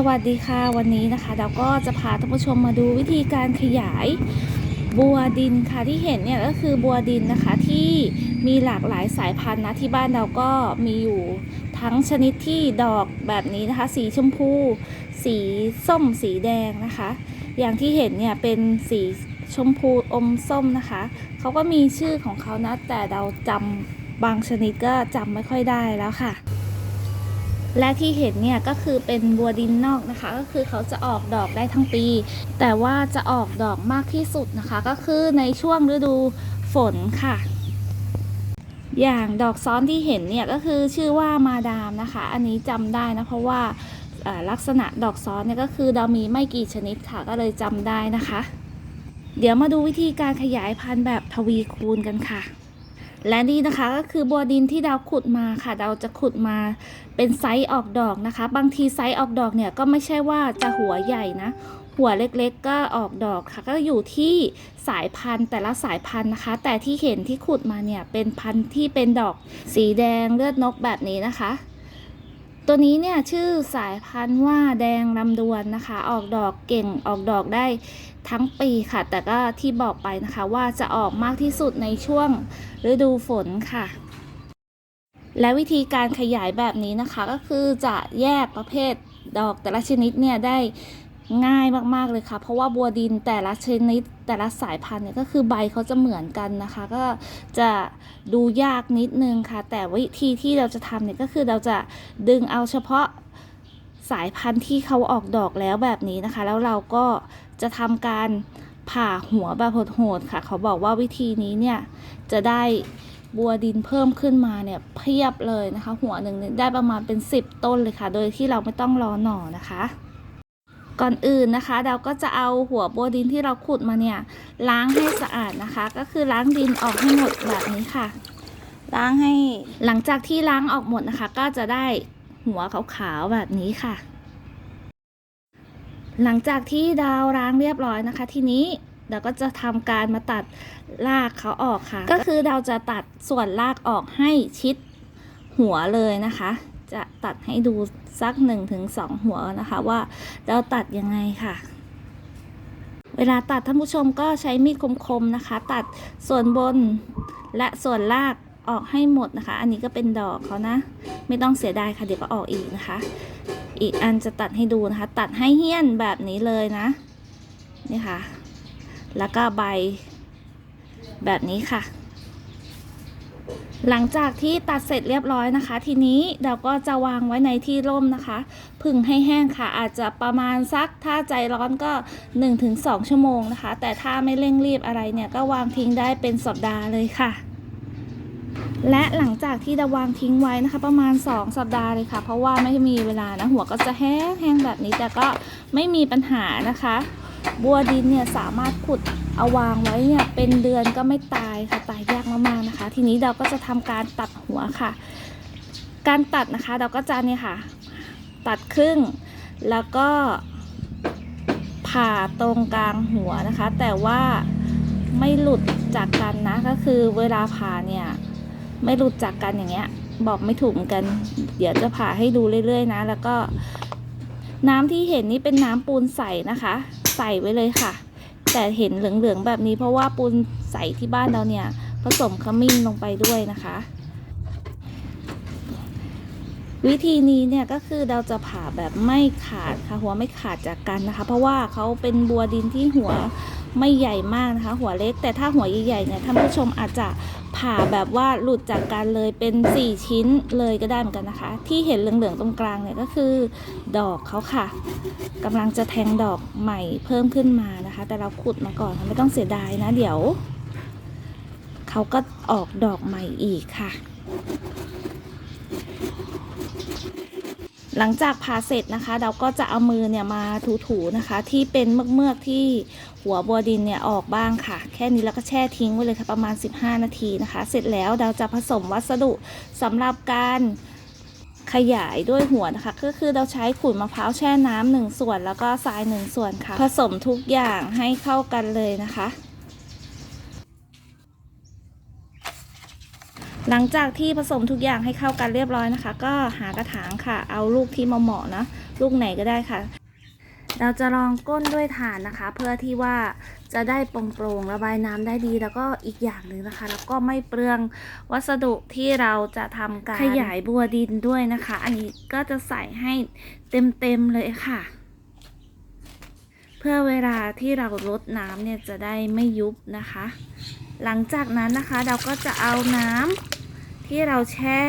สวัสดีค่ะวันนี้นะคะ เราก็จะพาท่านผู้ชมมาดูวิธีการขยายบัวดินค่ะที่เห็นเนี่ยก็คือบัวดินนะคะที่มีหลากหลายสายพันธุ์นะที่บ้านเราก็มีอยู่ทั้งชนิดที่ดอกแบบนี้นะคะ สีชมพู สีส้มสีแดงนะคะ อย่างที่เห็นเนี่ยเป็นสีชมพูอมส้มนะคะเขาก็มีชื่อของเขานะแต่เราจำบางชนิดก็จำไม่ค่อยได้แล้วค่ะ และที่เห็นเนี่ยก็คือเป็นบัวดินนอกนะคะ ก็คือเขาจะออกดอกได้ทั้งปี แต่ว่าจะออกดอกมากที่สุดนะคะ ก็คือในช่วงฤดูฝนค่ะ อย่างดอกซ้อนที่เห็นเนี่ยก็คือชื่อว่ามาดามนะคะ อันนี้จำได้นะเพราะว่าลักษณะดอกซ้อนเนี่ยก็คือเรามีไม่กี่ชนิดค่ะก็เลยจำได้นะคะ เดี๋ยวมาดูวิธีการขยายพันธุ์แบบทวีคูณกันค่ะ และนี่นะคะก็คือบัวดินที่เราขุดมาค่ะเราจะขุดมาเป็นไซส์ออกดอกนะคะ บางทีไซส์ออกดอกเนี่ยก็ไม่ใช่ว่าจะหัวใหญ่นะ หัวเล็กๆก็ออกดอกค่ะ ก็อยู่ที่สายพันธุ์แต่ละสายพันธุ์นะคะ แต่ที่เห็นที่ขุดมาเนี่ยเป็นพันธุ์ที่เป็นดอกสีแดงเลือดนกแบบนี้นะคะ ตัวนี้เนี่ยชื่อสายพันธุ์ว่าแดงลำดวนนะคะ ออกดอกเก่งออกดอกได้ทั้งปีค่ะ แต่ก็ที่บอกไปนะคะว่าจะออกมากที่สุดในช่วงฤดูฝนค่ะ และวิธีการขยายแบบนี้นะคะก็คือจะแยกประเภทดอกแต่ละชนิดเนี่ยได้ ง่ายมากๆเลยค่ะ เพราะว่าบัวดินแต่ละชนิดแต่ละสายพันธุ์เนี่ยก็คือใบเขาจะเหมือนกันนะคะ ก็จะดูยากนิดนึงค่ะ แต่วิธีที่เราจะทำเนี่ยก็คือเราจะดึงเอาเฉพาะสายพันธุ์ที่เขาออกดอกแล้วแบบนี้นะคะ แล้วเราก็จะทำการผ่าหัวแบบโหดๆค่ะ เขาบอกว่าวิธีนี้เนี่ยจะได้บัวดินเพิ่มขึ้นมาเนี่ยเพียบเลยนะคะ หัวหนึ่งได้ประมาณเป็น 10 ต้นเลยค่ะ โดยที่เราไม่ต้องรอหน่อนะคะ ก่อนอื่นนะคะ เราก็จะเอาหัวบัวดินที่เราขุดมาเนี่ยล้างให้สะอาดนะคะ ก็คือล้างดินออกให้หมดแบบนี้ค่ะ ล้างให้หลังจากที่ล้างออกหมดนะคะ ก็จะได้หัวขาวๆแบบนี้ค่ะ หลังจากที่ดาวล้างเรียบร้อยนะคะ ทีนี้เราก็จะทำการมาตัดรากเขาออกค่ะ ก็คือเราจะตัดส่วนรากออกให้ชิดหัวเลยนะคะ ตัดให้ดูสัก1นถึงสหัวนะคะ ว่าเราตัดยังไงค่ะ เวลาตัดท่านผู้ชมก็ใช้มีดคมๆนะคะ ตัดส่วนบนและส่วนรากออกให้หมดนะคะ อันนี้ก็เป็นดอกเขานะ ไม่ต้องเสียดายค่ะ เดี๋ยวก็ออกอีกนะคะ อีกอันจะตัดให้ดูนะคะ ตัดให้เหี้ยนแบบนี้เลยนะ นี่ค่ะ แล้วก็ใบแบบนี้ค่ะ หลังจากที่ตัดเสร็จเรียบร้อยนะคะ ทีนี้เราก็จะวางไว้ในที่ร่มนะคะ พึ่งให้แห้งค่ะ อาจจะประมาณสักถ้าใจร้อนก็ 1-2 ชั่วโมงนะคะ แต่ถ้าไม่เร่งรีบอะไรเนี่ยก็วางทิ้งได้เป็นสัปดาห์เลยค่ะ และหลังจากที่เราวางทิ้งไว้นะคะ ประมาณ 2 สัปดาห์เลยค่ะ เพราะว่าไม่มีเวลานะหัวก็จะแห้งแห้งแบบนี้แต่ก็ไม่มีปัญหานะคะ บัวดินเนี่ยสามารถขุดเอาวางไว้เนี่ยเป็นเดือนก็ไม่ตายค่ะตายยากมากๆนะคะ ทีนี้เราก็จะทำการตัดหัวค่ะ การตัดนะคะเราก็จะเนี่ยค่ะ ตัดครึ่ง แล้วก็ผ่าตรงกลางหัวนะคะ แต่ว่าไม่หลุดจากกันนะก็คือเวลาผ่าเนี่ยไม่หลุดจากกันอย่างเงี้ยบอกไม่ถูกเหมือนกัน เดี๋ยวจะผ่าให้ดูเรื่อยๆนะ แล้วก็น้ำที่เห็นนี่เป็นน้ำปูนใสนะคะ ใส่ไว้เลยค่ะ แต่เห็นเหลืองๆแบบนี้เพราะว่าปูนใสที่บ้านเราเนี่ย ผสมขมิ้นลงไปด้วยนะคะ วิธีนี้เนี่ยก็คือเราจะผ่าแบบไม่ขาดค่ะหัวไม่ขาดจากกันนะคะ เพราะว่าเขาเป็นบัวดินที่หัวไม่ใหญ่มากนะคะ หัวเล็กแต่ถ้าหัวใหญ่ๆเนี่ยท่านผู้ชมอาจจะ ผ่าแบบว่าหลุดจากกันเลยเป็น 4 ชิ้นเลยก็ได้เหมือนกันนะคะ ที่เห็นเหลืองๆตรงกลางเนี่ยก็คือ ดอกเขาค่ะกำลังจะแทงดอกใหม่เพิ่มขึ้นมานะคะ แต่เราขุดมาก่อนไม่ต้องเสียดายนะเดี๋ยวเขาก็ออกดอกใหม่อีกค่ะ หลังจากผ่าเสร็จนะคะ เราก็จะเอามือเนี่ยมาถูๆนะคะ ที่เป็นเมือกๆที่หัวบัวดินเนี่ยออกบ้างค่ะ แค่นี้แล้วก็แช่ทิ้งไว้เลยค่ะประมาณ 15 นาทีนะคะ เสร็จแล้วเราจะผสมวัสดุสำหรับการขยายด้วยหัวนะคะ ก็คือเราใช้ขุยมะพร้าวแช่น้ำหนึ่งส่วน แล้วก็ทรายหนึ่งส่วนค่ะ ผสมทุกอย่างให้เข้ากันเลยนะคะ หลังจากที่ผสมทุกอย่างให้เข้ากันเรียบร้อยนะคะ ก็หากระถางค่ะ เอาลูกที่เหมาะๆนะลูกไหนก็ได้ค่ะ เราจะลองก้นด้วยถ่านนะคะ เพื่อที่ว่าจะได้โปร่งๆระบายน้ำได้ดี แล้วก็อีกอย่างหนึ่งนะคะ แล้วก็ไม่เปลืองวัสดุที่เราจะทำการขยายบัวดินด้วยนะคะ อันนี้ก็จะใส่ให้เต็มๆเลยค่ะ เพื่อเวลาที่เราลดน้ำเนี่ยจะได้ไม่ยุบนะคะ หลังจากนั้นนะคะเราก็จะเอาน้ำ ที่เราแช่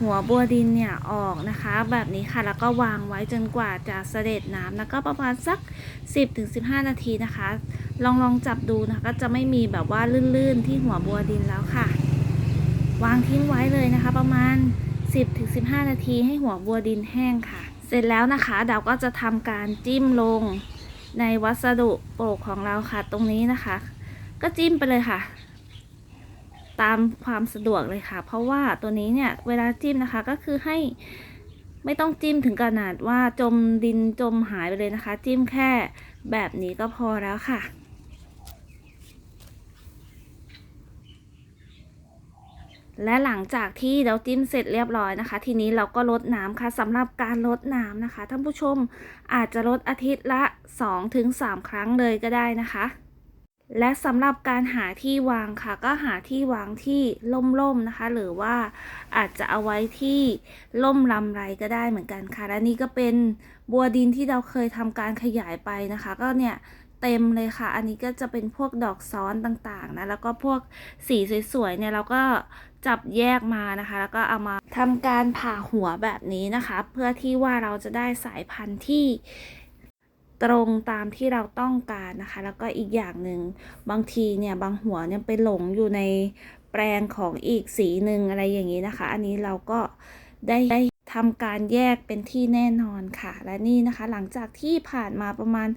หัวบัวดินเนี่ยออกนะคะ แบบนี้ค่ะแล้วก็วางไว้จนกว่าจะเสด็จน้ำแล้วก็ประมาณสัก 10-15 นาทีนะคะ ลองลองจับดูนะคะก็จะไม่มีแบบว่าลื่นๆ ที่หัวบัวดินแล้วค่ะ วางทิ้งไว้เลยนะคะ ประมาณ 10-15 นาทีให้หัวบัวดินแห้งค่ะ เสร็จแล้วนะคะเราก็จะทำการจิ้มลงในวัสดุโปรกของเราค่ะตรงนี้นะคะ ก็จิ้มไปเลยค่ะ ตามความสะดวกเลยค่ะ เพราะว่าตัวนี้เนี่ยเวลาจิ้มนะคะก็คือให้ไม่ต้องจิ้มถึงขนาดว่าจมดินจมหายไปเลยนะคะ จิ้มแค่แบบนี้ก็พอแล้วค่ะและหลังจากที่เราจิ้มเสร็จเรียบร้อยนะคะ ทีนี้เราก็ลดน้ำค่ะสำหรับการลดน้ำนะคะท่านผู้ชมอาจจะลดอาทิตย์ละ 2-3 ครั้งเลยก็ได้นะคะ และสำหรับการหาที่วางค่ะ ก็หาที่วางที่ล่มๆนะคะ หรือว่าอาจจะเอาไว้ที่ล่มลำไรก็ได้เหมือนกันค่ะ และนี่ก็เป็นบัวดินที่เราเคยทำการขยายไปนะคะ ก็เนี่ยเต็มเลยค่ะ อันนี้ก็จะเป็นพวกดอกซ้อนต่างๆนะ แล้วก็พวกสีสวยๆเนี่ยเราก็จับแยกมานะคะ แล้วก็เอามาทำการผ่าหัวแบบนี้นะคะ เพื่อที่ว่าเราจะได้สายพันธุ์ที่ ตรงตามที่เราต้องการนะคะ แล้วก็อีกอย่างหนึ่งบางทีเนี่ยบางหัวเนี่ยไปหลงอยู่ในแปลงของอีกสีหนึ่งอะไรอย่างนี้นะคะ อันนี้เราก็ได้ได้ทำการแยกเป็นที่แน่นอนค่ะ และนี่นะคะ หลังจากที่ผ่านมาประมาณ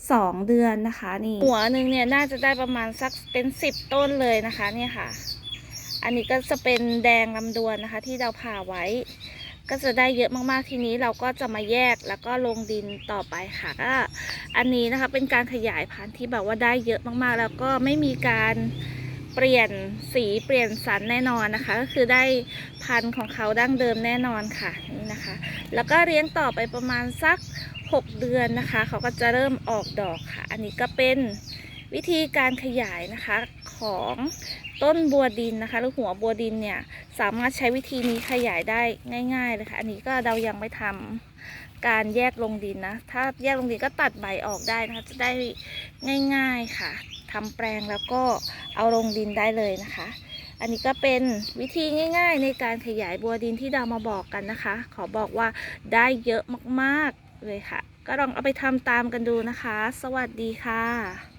2 เดือนนะคะ นี่หัวหนึ่งเนี่ยน่าจะได้ประมาณสักเป็น 10 ต้นเลยนะคะเนี่ยค่ะ อันนี้ก็จะเป็นแดงลำดวนนะคะ ที่เราผ่าไว้ ก็จะได้เยอะมากๆทีนี้เราก็จะมาแยกแล้วก็ลงดินต่อไปค่ะก็อันนี้นะคะเป็นการขยายพันธุ์ที่แบบว่าได้เยอะมากๆ แล้วก็ไม่มีการเปลี่ยนสีเปลี่ยนสันแน่นอนนะคะ ก็คือได้พันธุ์ของเขาดั้งเดิมแน่นอนค่ะนี่นะคะ แล้วก็เลี้ยงต่อไปประมาณสัก 6 เดือนนะคะ เขาก็จะเริ่มออกดอกค่ะ อันนี้ก็เป็น วิธีการขยายนะคะของต้นบัวดินนะคะ หรือหัวบัวดินเนี่ยสามารถใช้วิธีนี้ขยายได้ง่ายๆเลยค่ะอันนี้ก็เรายังไม่ทำการแยกลงดินนะถ้าแยกลงดินก็ตัดใบออกได้นะคะจะได้ง่ายๆค่ะทำแปลงแล้วก็เอาลงดินได้เลยนะคะ อันนี้ก็เป็นวิธีง่าย ๆ ในการขยายบัวดินที่ดาวมาบอกกันนะคะ ขอบอกว่าได้เยอะมากๆเลยค่ะ ก็ลองเอาไปทำตามกันดูนะคะ สวัสดีค่ะ